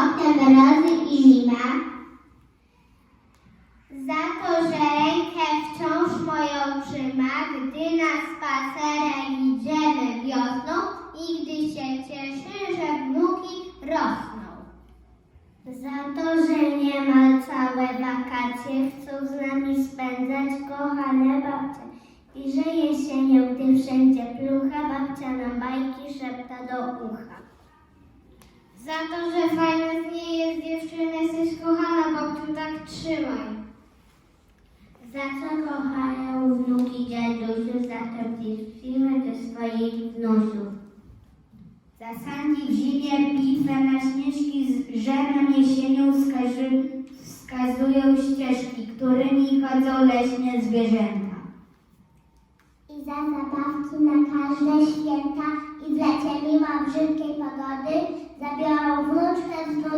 okna mrozy i zima, za to, że rękę wciąż moją trzyma, gdy na spacerek idziemy wiosną i gdy się cieszy, że wnuki rosną. Za to, że niemal całe wakacje chcą z nami spędzać kochane babcie i że jesienią, gdy wszędzie Za to, że fajna z niej jest dziewczyna, jesteś kochana, babciu, tak trzymaj. Za co kochają wnuki dziadusiu, za to pilmy do swoich wnusów. Za sanki w zimie, bitwę na śnieżki, z żerem jesienią wskazu, wskazują ścieżki, którymi chodzą leśne zwierzęta. I za zabawki na każde święta i w lecie mimo brzydkiej pogody zabiorą wnuczkę z na